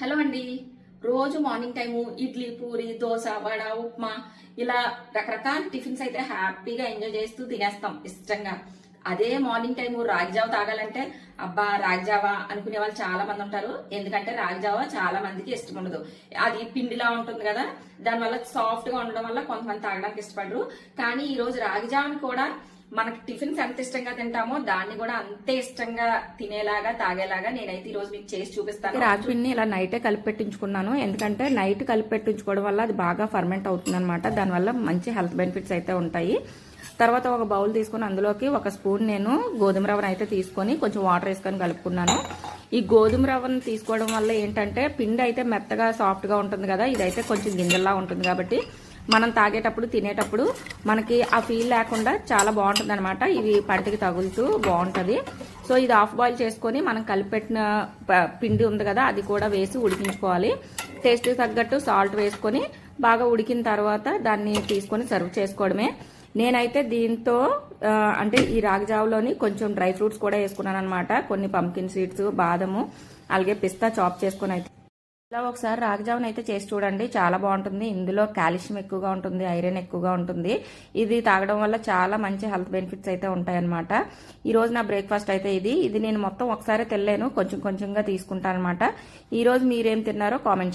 Hello అండి. రోజు morning time idli puri dosa vada upma ఇలా రకరకాల టిఫిన్స్ అయితే హ్యాపీగా ఎంజాయ్ చేస్తూ తినేస్తాం ఇష్టంగా. అదే మార్నింగ్ టైము రాగిజావ తాగాలంటే అబ్బా రాగిజావ అనుకునే వాళ్ళు చాలా మంది ఉంటారు. ఎందుకంటే రాగిజావ చాలా మందికి ఇష్టం ఉండదు. అది పిండిలా ఉంటుంది కదా దానివల్ల సాఫ్ట్గా ఉండడం వల్ల కొంతమంది తాగడానికి ఇష్టపడరు. కానీ ఈరోజు రాగిజావని కూడా మనకి టిఫిన్స్ ఎంత ఇష్టంగా తింటామో దాన్ని కూడా అంతే ఇష్టంగా తినేలాగా తాగేలాగా నేనైతే ఈ రోజు మీకు చేసి చూపిస్తాను. రాగిపిండిని ఇలా నైటే కలిపి పెట్టించుకున్నాను ఎందుకంటే నైట్ కలిపి పెట్టించుకోవడం వల్ల అది బాగా ఫర్మెంట్ అవుతుంది అనమాట దానివల్ల మంచి హెల్త్ బెనిఫిట్స్ అయితే ఉంటాయి. తర్వాత ఒక బౌల్ తీసుకొని అందులోకి ఒక స్పూన్ నేను గోధుమ రవ్వను అయితే తీసుకొని కొంచెం వాటర్ వేసుకొని కలుపుకున్నాను. ఈ గోధుమ రవ్వను తీసుకోవడం వల్ల ఏంటంటే పిండి అయితే మెత్తగా సాఫ్ట్గా ఉంటుంది కదా. ఇదైతే కొంచెం గింజల్లా ఉంటుంది కాబట్టి మనం తాగేటప్పుడు తినేటప్పుడు మనకి ఆ ఫీల్ లేకుండా చాలా బాగుంటుంది అనమాట ఇవి పంటికి తగులుతూ బాగుంటుంది. సో ఇది ఆఫ్ బాయిల్ చేసుకొని మనం కలిపెట్టిన ప- పిండి ఉంది కదా అది కూడా వేసి ఉడికించుకోవాలి. టేస్ట్ తగ్గట్టు సాల్ట్ వేసుకొని బాగా ఉడికిన తర్వాత దాన్ని తీసుకొని సర్వ్ చేసుకోవడమే. నేనైతే దీంతో అంటే ఈ రాగిజావలోని కొంచెం డ్రై ఫ్రూట్స్ కూడా వేసుకున్నాను అనమాట కొన్ని పంకిన్ సీడ్స్ బాదము అలాగే పిస్తా చాప్ చేసుకొని అయితే ఇలా ఒకసారి రాగిజావన్ అయితే చేసి చూడండి. చాలా బాగుంటుంది. ఇందులో కాల్షియం ఎక్కువగా ఉంటుంది ఐరన్ ఎక్కువగా ఉంటుంది. ఇది తాగడం వల్ల చాలా మంచి హెల్త్ బెనిఫిట్స్ అయితే ఉంటాయన్నమాట. ఈ రోజు నా బ్రేక్ఫాస్ట్ అయితే ఇది. ఇది నేను మొత్తం ఒకసారి తెల్లాను కొంచెం కొంచెంగా తీసుకుంటాను అనమాట ఈ రోజు మీరేం తిన్నారో కామెంట్ చేయండి.